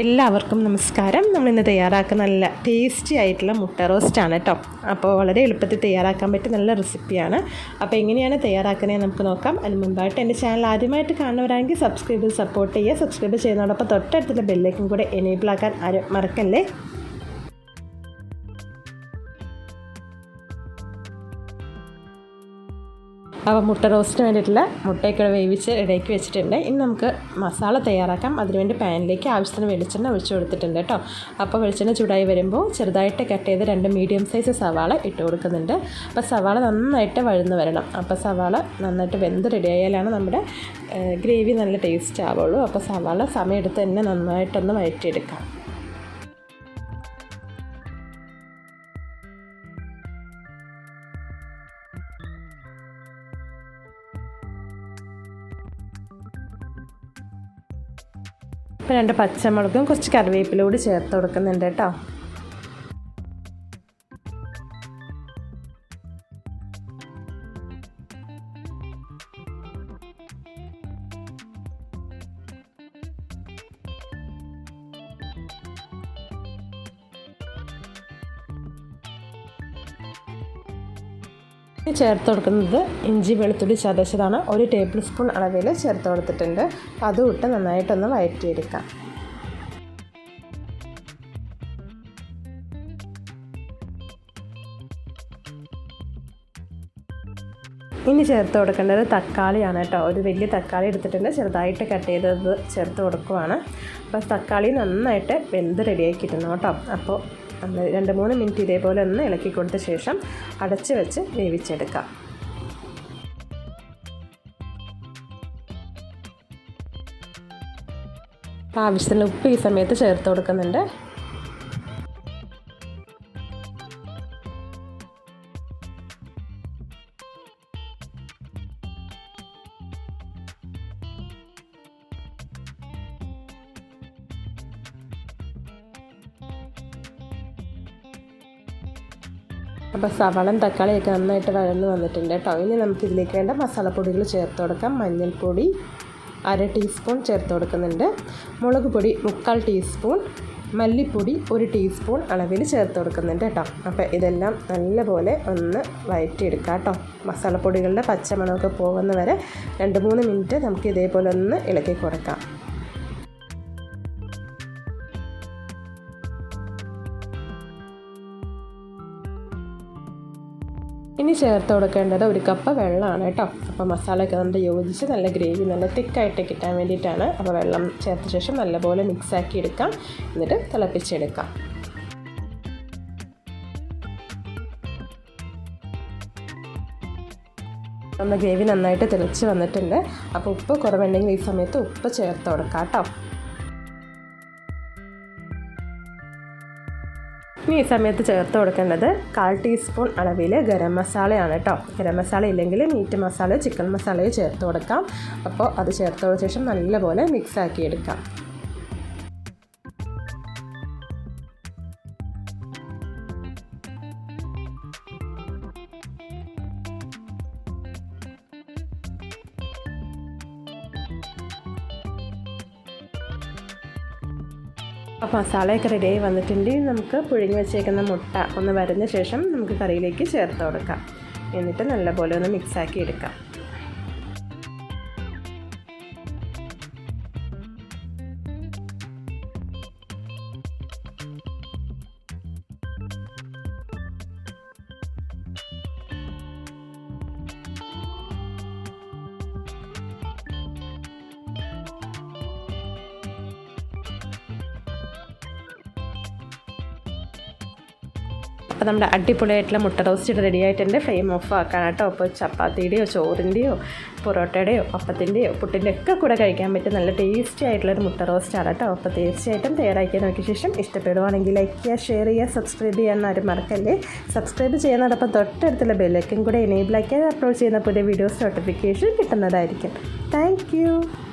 എല്ലാവർക്കും നമസ്കാരം. നമ്മൾ ഇന്ന് തയ്യാറാക്കുന്ന നല്ല ടേസ്റ്റി ആയിട്ടുള്ള മുട്ട റോസ്റ്റാണ് കേട്ടോ അപ്പോൾ വളരെ എളുപ്പത്തിൽ തയ്യാറാക്കാൻ പറ്റിയ നല്ല റെസിപ്പിയാണ് അപ്പോൾ എങ്ങനെയാണ് തയ്യാറാക്കുന്നത് നമുക്ക് നോക്കാം. അതിന് മുമ്പായിട്ട് എന്റെ ചാനൽ ആദ്യമായിട്ട് കാണുന്നവരാണെങ്കിൽ സബ്സ്ക്രൈബ് സപ്പോർട്ട് ചെയ്യുക. സബ്സ്ക്രൈബ് ചെയ്യുന്നതോടൊപ്പം തൊട്ടടുത്തുള്ള ബെല്ലേക്കും കൂടെ എനേബിൾ ആക്കാൻ ആരും മറക്കല്ലേ? അപ്പോൾ മുട്ട റോസ്റ്റിന് വേണ്ടിയിട്ടുള്ള മുട്ടയൊക്കെ വേവിച്ച് ഇടയ്ക്ക് വെച്ചിട്ടുണ്ട്. ഇനി നമുക്ക് മസാല തയ്യാറാക്കാം. അതിനുവേണ്ടി പാനിലേക്ക് ആവശ്യത്തിന് വെളിച്ചെണ്ണ ഒഴിച്ചു കൊടുത്തിട്ടുണ്ട് കേട്ടോ. അപ്പോൾ വെളിച്ചെണ്ണ ചൂടായി വരുമ്പോൾ ചെറുതായിട്ട് കട്ട് ചെയ്ത് രണ്ട് മീഡിയം സൈസ് സവാള ഇട്ട് കൊടുക്കുന്നുണ്ട്. അപ്പോൾ സവാള നന്നായിട്ട് വഴന്ന് വരണം. അപ്പോൾ സവാള നന്നായിട്ട് വെന്ത് റെഡിയായാലാണ് നമ്മുടെ ഗ്രേവി നല്ല ടേസ്റ്റ് ആവുള്ളൂ. അപ്പോൾ സവാള സമയമെടുത്ത് തന്നെ നന്നായിട്ടൊന്ന് വഴറ്റിയെടുക്കാം. ഇപ്പം രണ്ട് പച്ചമുളകും കുറച്ച് കറിവേപ്പിലൂടെ ചേർത്ത് കൊടുക്കുന്നുണ്ട് കേട്ടോ. ചേർത്ത് കൊടുക്കുന്നത് ഇഞ്ചി വെളുത്തുള്ളി ചതച്ചതാണ്. ഒരു ടേബിൾ സ്പൂൺ അളവിൽ ചേർത്ത് കൊടുത്തിട്ടുണ്ട്. അതും ഇട്ട് നന്നായിട്ടൊന്ന് വഴറ്റിയെടുക്കാം ഇനി ചേർത്ത് കൊടുക്കേണ്ടത് തക്കാളിയാണ് കേട്ടോ. ഒരു വലിയ തക്കാളി എടുത്തിട്ടുണ്ട്. ചെറുതായിട്ട് കട്ട് ചെയ്തത് ചേർത്ത് കൊടുക്കുവാണ്. അപ്പോൾ തക്കാളി നന്നായിട്ട് വെന്ത് റെഡിയാക്കി കിട്ടുന്നു കേട്ടോ. അപ്പോൾ നമ്മൾ രണ്ട് മൂന്ന് മിനിറ്റ് ഇതേപോലെ ഒന്ന് ഇളക്കി കൊടുത്ത ശേഷം അടച്ച് വെച്ച് വേവിച്ചെടുക്കാം. ആവശ്യത്തിന് ഉപ്പ് ഈ സമയത്ത് ചേർത്ത് കൊടുക്കുന്നുണ്ട്. അപ്പോൾ സവളം തക്കാളിയൊക്കെ നന്നായിട്ട് വഴന്ന് വന്നിട്ടുണ്ട് കേട്ടോ. ഇനി നമുക്ക് ഇതിലേക്ക് വേണ്ട മസാലപ്പൊടികൾ ചേർത്ത് കൊടുക്കാം. മഞ്ഞൾപ്പൊടി അര ടീസ്പൂൺ ചേർത്ത് കൊടുക്കുന്നുണ്ട്. മുളക് പൊടി മുക്കാൽ ടീസ്പൂൺ. മല്ലിപ്പൊടി ഒരു ടീസ്പൂൺ അളവിൽ ചേർത്ത് കൊടുക്കുന്നുണ്ട് കേട്ടോ. അപ്പോൾ ഇതെല്ലാം നല്ലപോലെ ഒന്ന് വഴറ്റിയെടുക്കാം കേട്ടോ. മസാലപ്പൊടികളുടെ പച്ചമണമൊക്കെ പോകുന്ന വരെ രണ്ട് മൂന്ന് മിനിറ്റ് നമുക്ക് ഇതേപോലെ ഒന്ന് ഇളക്കി കൊടുക്കാം. ഇനി ചേർത്ത് കൊടുക്കേണ്ടത് ഒരു കപ്പ് വെള്ളമാണ് കേട്ടോ. അപ്പോൾ മസാലയൊക്കെ നമ്മുടെ യോജിച്ച് നല്ല ഗ്രേവി നല്ല തിക്കായിട്ട് കിട്ടാൻ വേണ്ടിയിട്ടാണ്. അപ്പോൾ വെള്ളം ചേർത്ത ശേഷം നല്ലപോലെ മിക്സാക്കി എടുക്കാം. എന്നിട്ട് തിളപ്പിച്ചെടുക്കാം. നമ്മുടെ ഗ്രേവി നന്നായിട്ട് തിളച്ച് വന്നിട്ടുണ്ട്. അപ്പോൾ ഉപ്പ് കുറവുണ്ടെങ്കിൽ ഈ സമയത്ത് ഉപ്പ് ചേർത്ത് കൊടുക്കാം കേട്ടോ. ഇനി ഈ സമയത്ത് ചേർത്ത് കൊടുക്കേണ്ടത് കാൽ ടീസ്പൂൺ അളവിൽ ഗരം മസാലയാണ് കേട്ടോ. ഗരം മസാല ഇല്ലെങ്കിൽ മീറ്റ് മസാല ചിക്കൻ മസാലയോ ചേർത്ത് കൊടുക്കാം. അപ്പോൾ അത് ചേർത്തതിന് ശേഷം നല്ലപോലെ മിക്സ് ആക്കി എടുക്കാം. അപ്പോൾ മസാലയൊക്കെ റെഡിയായി വന്നിട്ടുണ്ട്. നമുക്ക് പുഴുങ്ങി വെച്ചേക്കുന്ന മുട്ട ഒന്ന് വരുന്ന ശേഷം നമുക്ക് കറിയിലേക്ക് ചേർത്ത് കൊടുക്കാം. എന്നിട്ട് നല്ലപോലെ ഒന്ന് മിക്സാക്കി എടുക്കാം. അപ്പോൾ നമ്മുടെ അടിപൊളിയായിട്ടുള്ള മുട്ട റോസ്റ്റ് റെഡി ആയിട്ടുണ്ട്. ഫ്ലെയിം ഓഫ് ആക്കാൻ കേട്ടോ അപ്പോൾ ചപ്പാത്തിയുടെയോ ചോറിന്റെയോ പൊറോട്ടയുടെയോ അപ്പത്തിന്റെയോ പുട്ടിന്റെ ഒക്കെ കൂടെ കഴിക്കാൻ പറ്റും നല്ല ടേസ്റ്റി ആയിട്ടുള്ളൊരു മുട്ട റോസ്റ്റാണ് കേട്ടോ. അപ്പോൾ തീർച്ചയായിട്ടും തയ്യാറാക്കി നോക്കിയ ശേഷം ഇഷ്ടപ്പെടുവാണെങ്കിൽ ലൈക്ക് ചെയ്യുക ഷെയർ ചെയ്യുക സബ്സ്ക്രൈബ് ചെയ്യാൻ ആരും മറക്കല്ലേ. സബ്സ്ക്രൈബ് ചെയ്യുന്നതോടൊപ്പം തൊട്ടടുത്തുള്ള ബെല്ലൈക്കും കൂടെ എനേബിളാക്കിയാൽ അപ്ലോഡ് ചെയ്യുന്ന പുതിയ വീഡിയോസ് നോട്ടിഫിക്കേഷൻ കിട്ടുന്നതായിരിക്കും. താങ്ക്